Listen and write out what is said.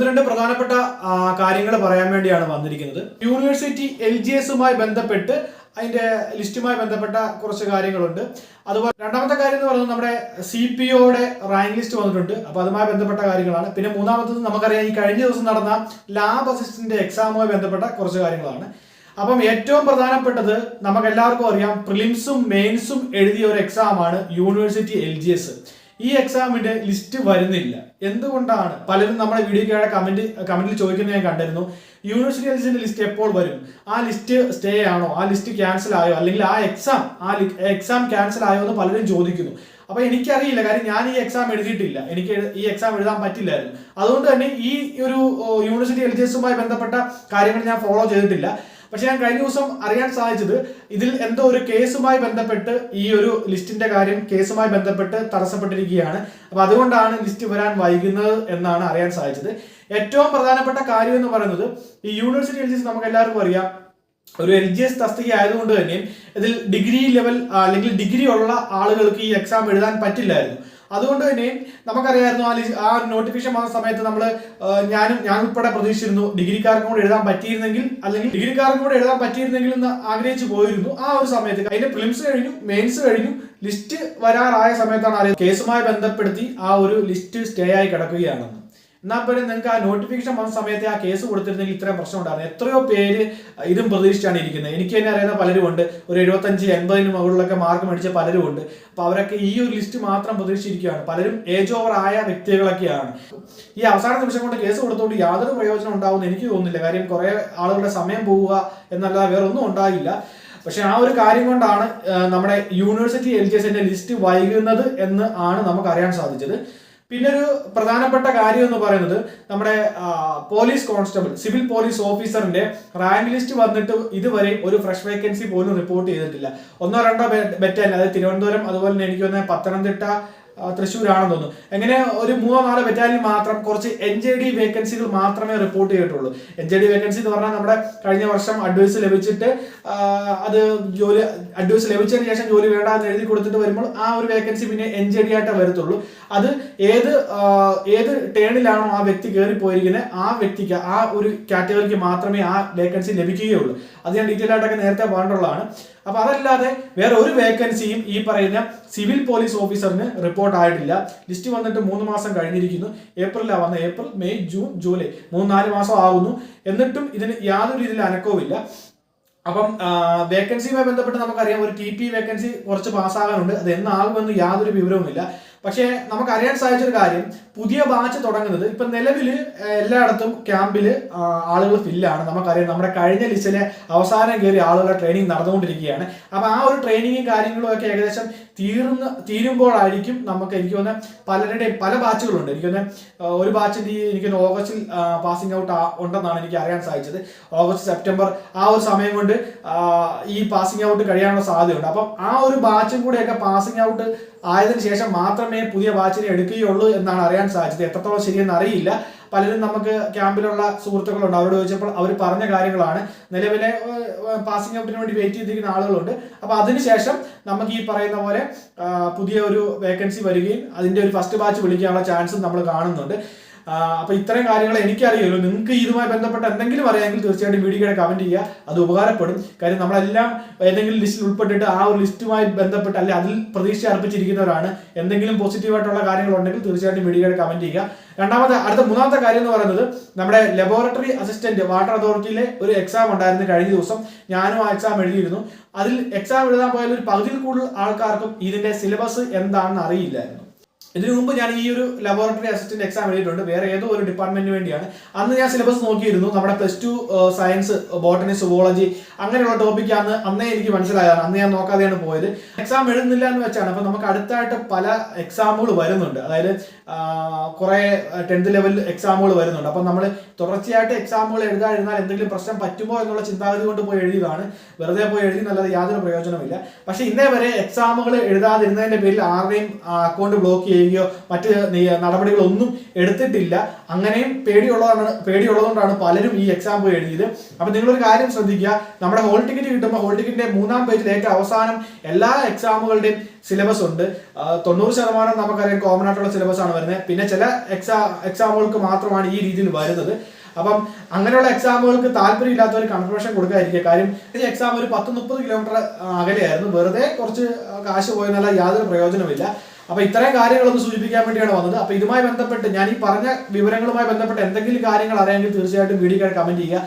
ഒന്ന് രണ്ട് പ്രധാനപ്പെട്ട കാര്യങ്ങൾ പറയാൻ വേണ്ടിയാണ് വന്നിരിക്കുന്നത്. യൂണിവേഴ്സിറ്റി എൽ ജി എസുമായി ബന്ധപ്പെട്ട് അതിന്റെ ലിസ്റ്റുമായി ബന്ധപ്പെട്ട കുറച്ച് കാര്യങ്ങളുണ്ട്. അതുപോലെ രണ്ടാമത്തെ കാര്യം എന്ന് പറയുന്നത് നമ്മുടെ സി പി ഒയുടെ റാങ്ക് ലിസ്റ്റ് വന്നിട്ടുണ്ട്. അപ്പോൾ അതുമായി ബന്ധപ്പെട്ട കാര്യങ്ങളാണ്. പിന്നെ മൂന്നാമത്തത് നമുക്കറിയാം ഈ കഴിഞ്ഞ ദിവസം നടന്ന ലാബ് അസിസ്റ്റന്റ് എക്സാമുമായി ബന്ധപ്പെട്ട കുറച്ച് കാര്യങ്ങളാണ്. അപ്പം ഏറ്റവും പ്രധാനപ്പെട്ടത് നമുക്ക് എല്ലാവർക്കും അറിയാം പ്രിലിംസും മെയിൻസും എഴുതിയ ഒരു എക്സാമാണ് യൂണിവേഴ്സിറ്റി എൽ ജി എസ് ഈ എക്സാമിന്റെ ലിസ്റ്റ് വരുന്നില്ല. എന്തുകൊണ്ടാണ്? പലരും നമ്മുടെ വീഡിയോയുടെ കമന്റ് കമന്റിൽ ചോദിക്കുന്നത് ഞാൻ കണ്ടിരുന്നു. യൂണിവേഴ്സിറ്റി എൽ ലിസ്റ്റ് എപ്പോൾ വരും? ആ ലിസ്റ്റ് സ്റ്റേ ആണോ? ആ ലിസ്റ്റ് ക്യാൻസൽ ആയോ? അല്ലെങ്കിൽ ആ എക്സാം ആ എക്സാം ക്യാൻസൽ ആയോ എന്ന് പലരും ചോദിക്കുന്നു. അപ്പൊ എനിക്കറിയില്ല. കാര്യം ഞാൻ ഈ എക്സാം എഴുതിയിട്ടില്ല. എനിക്ക് ഈ എക്സാം എഴുതാൻ പറ്റില്ലായിരുന്നു. അതുകൊണ്ട് തന്നെ ഈ ഒരു യൂണിവേഴ്സിറ്റി എസുമായി ബന്ധപ്പെട്ട കാര്യങ്ങൾ ഞാൻ ഫോളോ ചെയ്തിട്ടില്ല. പക്ഷെ ഞാൻ കഴിഞ്ഞ ദിവസം അറിയാൻ സാധിച്ചത് ഇതിൽ എന്തോ ഒരു കേസുമായി ബന്ധപ്പെട്ട് ഈ ഒരു ലിസ്റ്റിന്റെ കാര്യം കേസുമായി ബന്ധപ്പെട്ട് തടസ്സപ്പെട്ടിരിക്കുകയാണ്. അപ്പൊ അതുകൊണ്ടാണ് ലിസ്റ്റ് വരാൻ വൈകുന്നത് എന്നാണ് അറിയാൻ സാധിച്ചത്. ഏറ്റവും പ്രധാനപ്പെട്ട കാര്യം എന്ന് പറയുന്നത് ഈ യൂണിവേഴ്സിറ്റി എൽ നമുക്ക് എല്ലാവർക്കും അറിയാം. ഒരു എൽ ജി എസ് തസ്തിക ആയതുകൊണ്ട് തന്നെയും ഇതിൽ ഡിഗ്രി ലെവൽ അല്ലെങ്കിൽ ഡിഗ്രി ഉള്ള ആളുകൾക്ക് ഈ എക്സാം എഴുതാൻ പറ്റില്ലായിരുന്നു. അതുകൊണ്ട് തന്നെ നമുക്കറിയായിരുന്നു ആ ആ നോട്ടിഫിക്കേഷൻ വന്ന സമയത്ത് നമ്മൾ ഞാനും ഞാൻ ഉൾപ്പെടെ പ്രതീക്ഷിച്ചിരുന്നു ഡിഗ്രിക്കാർക്കും കൂടെ എഴുതാൻ പറ്റിയിരുന്നെങ്കിൽ അല്ലെങ്കിൽ ഡിഗ്രിക്കാർക്കും കൂടെ എഴുതാൻ പറ്റിയിരുന്നെങ്കിൽ എന്ന് ആഗ്രഹിച്ചു പോയിരുന്നു. ആ ഒരു സമയത്ത് അതിന്റെ പ്രിലിംസ് കഴിഞ്ഞു മെയിൻസ് കഴിഞ്ഞു ലിസ്റ്റ് വരാറായ സമയത്താണ് അറിയുന്നത് കേസുമായി ബന്ധപ്പെടുത്തി ആ ഒരു ലിസ്റ്റ് സ്റ്റേ ആയി കിടക്കുകയാണെന്ന് എന്നാൽ പോലും നിങ്ങൾക്ക് ആ നോട്ടിഫിക്കേഷൻ വന്ന സമയത്ത് ആ കേസ് കൊടുത്തിരുന്നെങ്കിൽ ഇത്രയും പ്രശ്നം ഉണ്ടായിരുന്നു എത്രയോ പേര് ഇതും പ്രതീക്ഷിച്ചാണ് ഇരിക്കുന്നത്. എനിക്ക് തന്നെ അറിയുന്ന പലരും ഉണ്ട് ഒരു എഴുപത്തഞ്ച് എൺപതിന് മുകളിലൊക്കെ മാർക്ക് മേടിച്ച പലരും ഉണ്ട് അപ്പോൾ അവരൊക്കെ ഈ ഒരു ലിസ്റ്റ് മാത്രം പ്രതീക്ഷിച്ചിരിക്കുകയാണ്. പലരും ഏജ് ഓവർ ആയ വ്യക്തികളൊക്കെയാണ്. ഈ അവസാന നിമിഷം കൊണ്ട് കേസ് കൊടുത്തുകൊണ്ട് യാതൊരു പ്രയോജനം ഉണ്ടാവുമെന്ന് എനിക്ക് തോന്നുന്നില്ല. കാര്യം കുറേ ആളുകളുടെ സമയം പോവുക എന്നല്ലാതെ വേറെ ഒന്നും ഉണ്ടാകില്ല പക്ഷെ ആ ഒരു കാര്യം കൊണ്ടാണ് നമ്മുടെ യൂണിവേഴ്സിറ്റി എൽ ലിസ്റ്റ് വൈകുന്നത് എന്ന് ആണ് നമുക്ക് അറിയാൻ സാധിച്ചത്. പിന്നെ ഒരു പ്രധാനപ്പെട്ട കാര്യം എന്ന് പറയുന്നത് നമ്മുടെ പോലീസ് കോൺസ്റ്റബിൾ സിവിൽ പോലീസ് ഓഫീസറിന്റെ റാങ്ക് ലിസ്റ്റ് വന്നിട്ട് ഇതുവരെ ഒരു ഫ്രഷ് വേക്കൻസി പോലും റിപ്പോർട്ട് ചെയ്തിട്ടില്ല. ഒന്നോ രണ്ടോ ബെറ്റാലിയൻ അതായത് തിരുവനന്തപുരം അതുപോലെ തന്നെ എനിക്ക് തോന്നുന്നത് പത്തനംതിട്ട തൃശ്ശൂരാണെന്ന് തോന്നുന്നു. എങ്ങനെ ഒരു മൂന്നോ നാലോ ബറ്റാലിയൻ മാത്രം കുറച്ച് എൻ ജെ ഡി വേക്കൻസികൾ മാത്രമേ റിപ്പോർട്ട് ചെയ്തിട്ടുള്ളൂ. എൻ ജെ ഡി വേക്കൻസി എന്ന് പറഞ്ഞാൽ നമ്മുടെ കഴിഞ്ഞ വർഷം അഡ്വൈസ് ലഭിച്ചിട്ട് അത് ജോലി അഡ്വൈസ് ലഭിച്ചതിന് ശേഷം ജോലി വേണ്ട എന്ന് എഴുതി കൊടുത്തിട്ട് വരുമ്പോൾ ആ ഒരു വേക്കൻസി പിന്നെ എൻ ജെ ഡി ആയിട്ടേ വരത്തുള്ളൂ. അത് ഏത് ഏത് ടേണിലാണോ ആ വ്യക്തി കയറി പോയിരിക്കുന്നത് ആ വ്യക്തിക്ക് ആ ഒരു കാറ്റഗറിക്ക് മാത്രമേ ആ വേക്കൻസി ലഭിക്കുകയുള്ളൂ. അത് ഞാൻ ഡീറ്റെയിൽ ആയിട്ടൊക്കെ നേരത്തെ പറഞ്ഞിട്ടുള്ളതാണ്. അപ്പൊ അതല്ലാതെ വേറെ ഒരു വേക്കൻസിയും ഈ പറയുന്ന സിവിൽ പോലീസ് ഓഫീസറിന് റിപ്പോർട്ട് ആയിട്ടില്ല. ലിസ്റ്റ് വന്നിട്ട് മൂന്ന് മാസം കഴിഞ്ഞിരിക്കുന്നു. ഏപ്രിലാണ് വന്ന. ഏപ്രിൽ മെയ് ജൂൺ ജൂലൈ മൂന്ന് നാല് മാസം ആകുന്നു എന്നിട്ടും ഇതിന് യാതൊരു രീതിയിൽ അനക്കവുമില്ല. അപ്പം വേക്കൻസിയുമായി ബന്ധപ്പെട്ട് നമുക്കറിയാം ഒരു ടി പി വേക്കൻസി കുറച്ച് പാസ്സാകാനുണ്ട് അത് എന്നാകുമെന്ന് യാതൊരു വിവരവുമില്ല. പക്ഷേ നമുക്ക് അറിയാൻ സാധിച്ചൊരു കാര്യം പുതിയ ബാച്ച് തുടങ്ങുന്നത് ഇപ്പൊ നിലവിൽ എല്ലായിടത്തും ക്യാമ്പിൽ ആളുകൾ ഫില്ലാണ് നമുക്കറിയാം നമ്മുടെ കഴിഞ്ഞ ലിസ്റ്റിലെ അവസാനം കയറി ആളുകളുടെ ട്രെയിനിങ് നടന്നുകൊണ്ടിരിക്കുകയാണ്. അപ്പൊ ആ ഒരു ട്രെയിനിങ്ങും കാര്യങ്ങളും ഒക്കെ ഏകദേശം തീർന്ന് തീരുമ്പോഴായിരിക്കും നമുക്ക് എനിക്ക് തോന്നുന്നത് പലരുടെയും പല ബാച്ചുകളുണ്ട് എനിക്ക് തോന്നുന്നത് ഒരു ബാച്ചിന്റെ എനിക്ക് ഓഗസ്റ്റിൽ പാസിംഗ് ഔട്ട് ഉണ്ടെന്നാണ് എനിക്ക് അറിയാൻ സാധിച്ചത്. ഓഗസ്റ്റ് സെപ്റ്റംബർ ആ ഒരു സമയം കൊണ്ട് ഈ പാസിംഗ് ഔട്ട് കഴിയാനുള്ള സാധ്യതയുണ്ട്. അപ്പം ആ ഒരു ബാച്ചും കൂടെയൊക്കെ പാസിംഗ് ഔട്ട് ആയതിനു ശേഷം മാത്രമേ പുതിയ ബാച്ചിനെ എടുക്കുകയുള്ളൂ എന്നാണ് അറിയാൻ സാധിച്ചത്. എത്രത്തോളം ശരിയെന്ന് അറിയില്ല. പലരും നമുക്ക് ക്യാമ്പിലുള്ള സുഹൃത്തുക്കളുണ്ട്. അവരോട് ചോദിച്ചപ്പോൾ അവർ പറഞ്ഞ കാര്യങ്ങളാണ്. നിലവിലെ പാസിംഗ് ഔട്ടിന് വേണ്ടി വെയിറ്റ് ചെയ്തിരിക്കുന്ന ആളുകളുണ്ട്. അപ്പൊ അതിനുശേഷം നമുക്ക് ഈ പറയുന്ന പോലെ പുതിയ ഒരു വേക്കൻസി വരികയും അതിന്റെ ഒരു ഫസ്റ്റ് ബാച്ച് വിളിക്കാനുള്ള ചാൻസും നമ്മൾ കാണുന്നുണ്ട്. ആ, അപ്പൊ ഇത്രയും കാര്യങ്ങൾ എനിക്കറിയുമല്ലോ നിങ്ങൾക്ക് ഇതുമായി ബന്ധപ്പെട്ട എന്തെങ്കിലും അറിയാമെങ്കിൽ തീർച്ചയായിട്ടും വീഡിയോയുടെ കമന്റ് ചെയ്യുക. അത് ഉപകാരപ്പെടും. കാര്യം നമ്മളെല്ലാം ഏതെങ്കിലും ലിസ്റ്റിൽ ഉൾപ്പെട്ടിട്ട് ആ ഒരു ലിസ്റ്റുമായി ബന്ധപ്പെട്ട് അല്ലെങ്കിൽ അതിൽ പ്രതീക്ഷ അർപ്പിച്ചിരിക്കുന്നവരാണ്. എന്തെങ്കിലും പോസിറ്റീവായിട്ടുള്ള കാര്യങ്ങൾ ഉണ്ടെങ്കിൽ തീർച്ചയായിട്ടും വീഡിയോയുടെ കമന്റ് ചെയ്യുക. രണ്ടാമത്തെ അടുത്ത മൂന്നാമത്തെ കാര്യം എന്ന് പറയുന്നത് നമ്മുടെ ലബോറട്ടറി അസിസ്റ്റന്റ് വാട്ടർ അതോറിറ്റിയിലെ ഒരു എക്സാം ഉണ്ടായിരുന്നു കഴിഞ്ഞ ദിവസം. ഞാനും ആ എക്സാം എഴുതിയിരുന്നു. അതിൽ എക്സാം എഴുതാൻ പോയാൽ ഒരു പകുതിയിൽ കൂടുതൽ ആൾക്കാർക്കും ഇതിന്റെ സിലബസ് എന്താണെന്ന് അറിയില്ലായിരുന്നു. ഇതിനു മുമ്പ് ഞാൻ ഈ ഒരു ലബോറട്ടറി അസിസ്റ്റന്റ് എക്സാം എഴുതിയിട്ടുണ്ട്. വേറെ ഏതോ ഒരു ഡിപ്പാർട്ട്മെന്റിന് വേണ്ടിയാണ്. അന്ന് ഞാൻ സിലബസ് നോക്കിയിരുന്നു. നമ്മുടെ plus two science botany zoology അങ്ങനെയുള്ള ടോപ്പിക്കാണ് അന്നേ എനിക്ക് മനസ്സിലായതാണ് അന്ന് ഞാൻ നോക്കാതെയാണ് പോയത്. എക്സാം എഴുതുന്നില്ല എന്ന് വെച്ചാണ്. അപ്പൊ നമുക്ക് അടുത്തായിട്ട് പല എക്സാമുകൾ വരുന്നുണ്ട്. അതായത് കുറെ ടെൻത്ത് ലെവൽ എക്സാമുകൾ വരുന്നുണ്ട്. അപ്പൊ നമ്മൾ തുടർച്ചയായിട്ട് എക്സാമുകൾ എഴുതാതിരുന്നാൽ എന്തെങ്കിലും പ്രശ്നം പറ്റുമോ എന്നുള്ള ചിന്താഗതി കൊണ്ട് പോയി എഴുതിയതാണ്. വെറുതെ പോയി എഴുതി നല്ലത് യാതൊരു പ്രയോജനമില്ല പക്ഷെ ഇന്നേ വരെ എക്സാമുകൾ എഴുതാതിരുന്നതിന്റെ പേരിൽ ആരുടെയും അക്കൗണ്ട് ബ്ലോക്ക് ചെയ്യുകയോ മറ്റ് നടപടികളൊന്നും എടുത്തിട്ടില്ല. അങ്ങനെയും പേടിയുള്ളതാണ് പേടിയുള്ളതുകൊണ്ടാണ് പലരും ഈ എക്സാം പോയി എഴുതിയത്. അപ്പൊ നിങ്ങളൊരു കാര്യം ശ്രദ്ധിക്കുക. നമ്മുടെ ഹോൾ ടിക്കറ്റ് കിട്ടുമ്പോൾ ഹോൾ ടിക്കറ്റിന്റെ മൂന്നാം പേജിൽ ഏറ്റവും അവസാനം എല്ലാ എക്സാമുകളുടെയും സിലബസ് ഉണ്ട്. തൊണ്ണൂറ് ശതമാനം നമുക്കറിയാം കോമൺ ആയിട്ടുള്ള സിലബസ് ആണ് വരുന്നത്. പിന്നെ ചില എക്സാ എക്സാമുകൾക്ക് മാത്രമാണ് ഈ രീതിയിൽ വരുന്നത്. അപ്പം അങ്ങനെയുള്ള എക്സാമുകൾക്ക് താല്പര്യമില്ലാത്തവർ കൺഫർമേഷൻ കൊടുക്കാതിരിക്കുക. കാര്യം ഈ എക്സാം ഒരു പത്ത് മുപ്പത് കിലോമീറ്റർ അകലെയായിരുന്നു. വെറുതെ കുറച്ച് കാശ് പോയെന്നല്ല യാതൊരു പ്രയോജനമില്ല അപ്പൊ ഇത്രയും കാര്യങ്ങളൊന്ന് സൂചിപ്പിക്കാൻ വേണ്ടിയാണ് വന്നത്. അപ്പൊ ഇതുമായി ബന്ധപ്പെട്ട് ഞാൻ ഈ പറഞ്ഞ വിവരങ്ങളുമായി ബന്ധപ്പെട്ട് എന്തെങ്കിലും കാര്യങ്ങൾ അറിയാമെങ്കിൽ തീർച്ചയായിട്ടും വീഡിയോ കമന്റ് ചെയ്യുക.